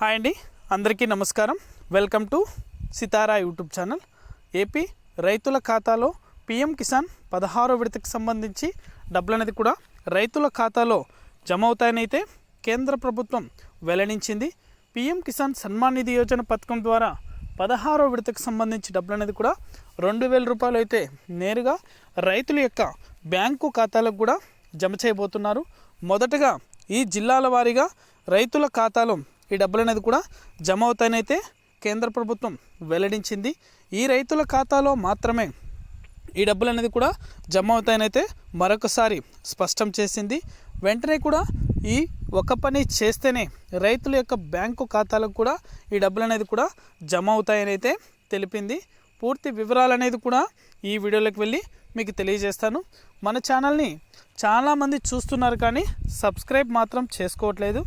Hi అండి. అందరికీ నమస్కారం. Welcome to Sitara YouTube channel. AP రైతుల ఖాతాలో పిఎం కిసాన్ పదహారో విడతకు సంబంధించి డబ్బులు అనేది కూడా రైతుల ఖాతాలో జమ అవుతాయనైతే కేంద్ర ప్రభుత్వం వెల్లడించింది. పిఎం కిసాన్ సన్మాన్ నిధి యోజన పథకం ద్వారా పదహారో విడతకు సంబంధించి డబ్బులు అనేది కూడా రెండు వేల రూపాయలు అయితే నేరుగా రైతుల యొక్క బ్యాంకు ఖాతాలకు కూడా జమ చేయబోతున్నారు. మొదటగా ఈ జిల్లాల వారీగా రైతుల ఖాతాలో ఈ డబ్బులు అనేది కూడా జమ అవుతాయనైతే కేంద్ర ప్రభుత్వం వెల్లడించింది. ఈ రైతుల ఖాతాలో మాత్రమే ఈ డబ్బులు అనేది కూడా జమ అవుతాయనైతే మరొకసారి స్పష్టం చేసింది. వెంటనే కూడా ఈ ఒక పని చేస్తేనే రైతుల యొక్క బ్యాంకు ఖాతాలకు కూడా ఈ డబ్బులు అనేది కూడా జమ అవుతాయని అయితే తెలిపింది. పూర్తి వివరాలు అనేది కూడా ఈ వీడియోలోకి వెళ్ళి మీకు తెలియజేస్తాను. మన ఛానల్ని చాలామంది చూస్తున్నారు కానీ సబ్స్క్రైబ్ మాత్రం చేసుకోవట్లేదు.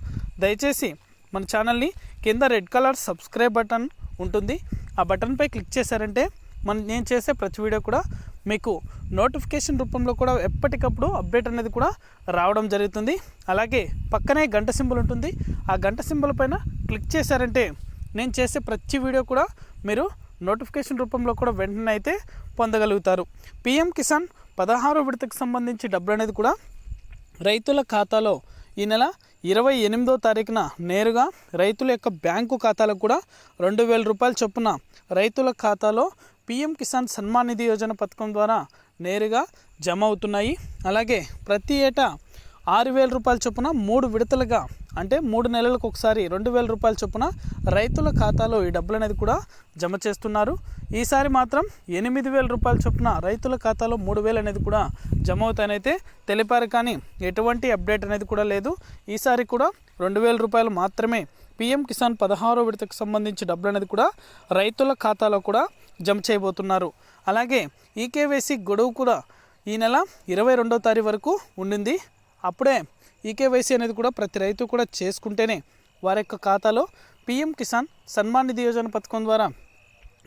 దయచేసి మన ఛానల్ని కింద రెడ్ కలర్ సబ్స్క్రైబ్ బటన్ ఉంటుంది. ఆ బటన్పై క్లిక్ చేశారంటే మన నేను చేసే ప్రతి వీడియో కూడా మీకు నోటిఫికేషన్ రూపంలో కూడా ఎప్పటికప్పుడు అప్డేట్ అనేది కూడా రావడం జరుగుతుంది. అలాగే పక్కనే గంట సింబల్ ఉంటుంది. ఆ గంట సింబల్ పైన క్లిక్ చేశారంటే నేను చేసే ప్రతి వీడియో కూడా మీరు నోటిఫికేషన్ రూపంలో కూడా వెంటనే అయితే పొందగలుగుతారు. పిఎం కిసాన్ పదహారు విడతకు సంబంధించి డబ్బులు అనేది కూడా రైతుల ఖాతాలో ఈ నెల ఇరవై ఎనిమిదో తారీఖున నేరుగా రైతుల యొక్క బ్యాంకు ఖాతాలకు కూడా రెండు వేల రూపాయల చొప్పున రైతుల ఖాతాలో పిఎం కిసాన్ సన్మాన్ నిధి యోజన పథకం ద్వారా నేరుగా జమ అవుతున్నాయి. అలాగే ప్రతి ఏటా ఆరు వేల రూపాయల చొప్పున మూడు విడతలుగా అంటే మూడు నెలలకు ఒకసారి రెండు వేల రూపాయల చొప్పున రైతుల ఖాతాలో ఈ డబ్బులు అనేది కూడా జమ చేస్తున్నారు. ఈసారి మాత్రం ఎనిమిది వేల రూపాయల చొప్పున రైతుల ఖాతాలో మూడు వేలు అనేది కూడా జమ అవుతాయనైతే తెలిపారు. కానీ ఎటువంటి అప్డేట్ అనేది కూడా లేదు. ఈసారి కూడా రెండు వేల రూపాయలు మాత్రమే పిఎం కిసాన్ పదహారో విడతకు సంబంధించి డబ్బులు అనేది కూడా రైతుల ఖాతాలో కూడా జమ చేయబోతున్నారు. అలాగే ఈకేవైసీ గొడవు కూడా ఈ నెల ఇరవై రెండో తారీఖు వరకు ఉండింది. అప్పుడే ఈ కేవైసీ అనేది కూడా ప్రతి రైతు కూడా చేసుకుంటేనే వారి యొక్క ఖాతాలో పిఎం కిసాన్ సన్మాన్ నిధి యోజన పథకం ద్వారా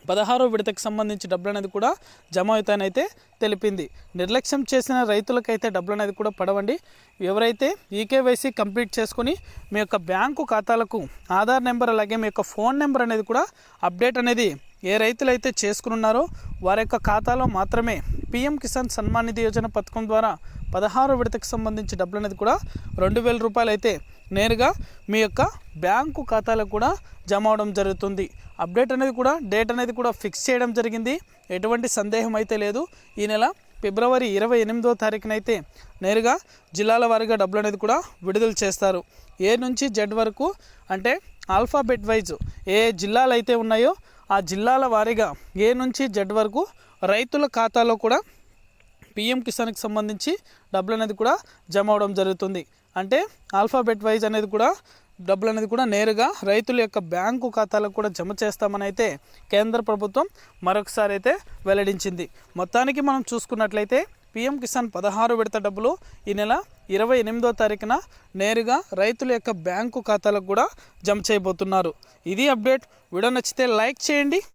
పదహారో విడతకు సంబంధించి డబ్బులు అనేది కూడా జమ అవుతాయనైతే తెలిపింది. నిర్లక్ష్యం చేసిన రైతులకైతే డబ్బులు అనేది కూడా పడవండి. ఎవరైతే ఈకేవైసీ కంప్లీట్ చేసుకొని మీ యొక్క బ్యాంకు ఖాతాలకు ఆధార్ నెంబర్ అలాగే మీ యొక్క ఫోన్ నెంబర్ అనేది కూడా అప్డేట్ అనేది ఏ రైతులైతే చేసుకున్నారో వారి యొక్క ఖాతాలో మాత్రమే పిఎం కిసాన్ సన్మాన్ నిధి యోజన పథకం ద్వారా పదహారో విడతకు సంబంధించి డబ్బులు అనేది కూడా రెండు వేల రూపాయలు అయితే నేరుగా మీ యొక్క బ్యాంకు ఖాతాలకు కూడా జమ అవడం జరుగుతుంది. అప్డేట్ అనేది కూడా డేట్ అనేది కూడా ఫిక్స్ చేయడం జరిగింది. ఎటువంటి సందేహం అయితే లేదు. ఈ నెల ఫిబ్రవరి ఇరవై ఎనిమిదో తారీఖునైతే నేరుగా జిల్లాల వారీగా డబ్బులు అనేది కూడా విడుదల చేస్తారు. ఏ నుంచి జెడ్ వరకు అంటే ఆల్ఫాబెట్ వైజ్ ఏ జిల్లాలు అయితే ఉన్నాయో ఆ జిల్లాల వారీగా ఏ నుంచి జెడ్ వరకు రైతుల ఖాతాలో కూడా పిఎం కిసాన్కి సంబంధించి డబ్బులు అనేది కూడా జమ అవడం జరుగుతుంది. అంటే ఆల్ఫాబెట్ వైజ్ అనేది కూడా డబ్బులు అనేది కూడా నేరుగా రైతుల యొక్క బ్యాంకు ఖాతాలకు కూడా జమ చేస్తామని అయితే కేంద్ర ప్రభుత్వం మరొకసారి అయితే వెల్లడించింది. మొత్తానికి మనం చూసుకున్నట్లయితే పిఎం కిసాన్ పదహారు విడత డబ్బులు ఈ నెల ఇరవై ఎనిమిదో తారీఖున నేరుగా రైతుల యొక్క బ్యాంకు ఖాతాలకు కూడా జమ చేయబోతున్నారు. ఇది అప్డేట్. వీడియో నచ్చితే లైక్ చేయండి.